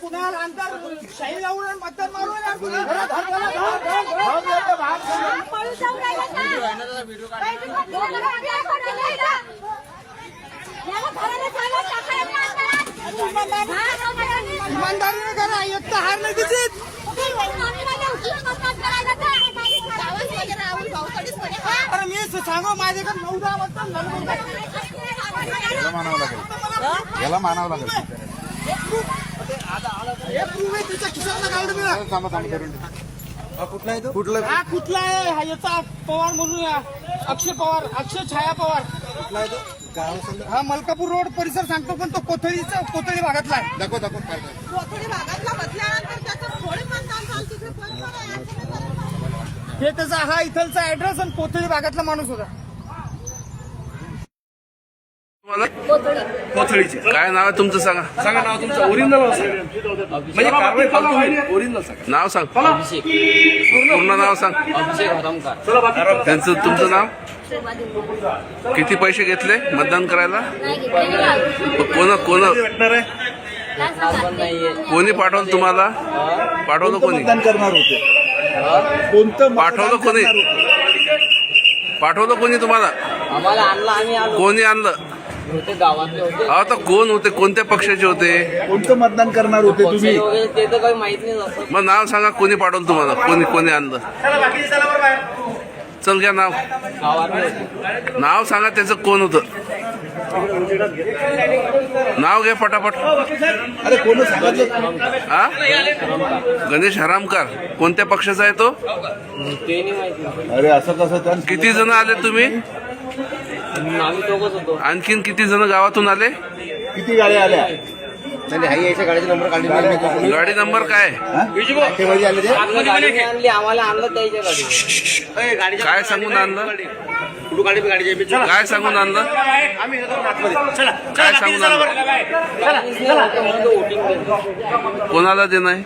कुणाल अंतर शाही लावून मतदान मारून कुणाल इमानदारीने करा एक तर हार नाही दिसत. अरे मी सांगू माझ्याकडे मतदान झालं याला मानावं लागेल. याला मानावं लागेल. हे त्याच्या खिशातलं काढून दिला. थांबा थांबा करून कुठला आहे तो? कुठला हा कुठला आहे? हा याचा पवार म्हणून. अक्षय पवार अक्षय छाया पवार. हा मलकापूर रोड परिसर सांगतो पण तो कोथळीचा कोथळी भागातला आहे. दाखव दाखव. हे त्याचा हा इथलचा ऍड्रेस आणि कोथळी भागातला माणूस होता. कोथळीचे. काय नाव आहे तुमचं सांगा. सांगा नाव तुमचं. ओरिजिनल म्हणजे कारवाई फालतू होईल. ओरिजिनल सांगा. नाव सांग. पूर्ण नाव सांग. त्यांचं तुमचं नाव? किती पैसे घेतले मतदान करायला? कोण कोण कोणी पाठवलं तुम्हाला? पाठवलं कोणी? मतदान करणार होते. कोणतं पाठवलं कोणी? पाठवलं कोणी तुम्हाला? आम्हाला आणलं आम्ही आलो. कोणी आणलं? होते गावातले होते. अहो तर कोण होते? कोणत्या पक्षाचे होते? कोणतं मतदान करणार होते तुम्ही? ते तर काही माहीत नाही असं मग नाव सांगा कोणी पाठवलं तुम्हाला? कोणी कोणी आणलं? चल घ्या नाव. नाव सांगा त्याचं कोण होतं? नाव घ्या पटापट. अरे कोण सांगितलं? हा? गणेश हरामकार. कोणत्या पक्षाचा आहे तो? ते नाही माहिती. अरे असं कसं? त्या किती जण आले तुम्ही? आम्ही दोघच होतो आणखीन किती जण गावातून आले किती गाड्या आल्या गाडी नंबर काय हा? आठेवारी आले ते आम्ही गाडी नाही आणली आम्हाला आणलं त्याच्या गाडी काय सांगून आणलं काय सांगून आणलं काय सांगून आणलं. कोणाला देणं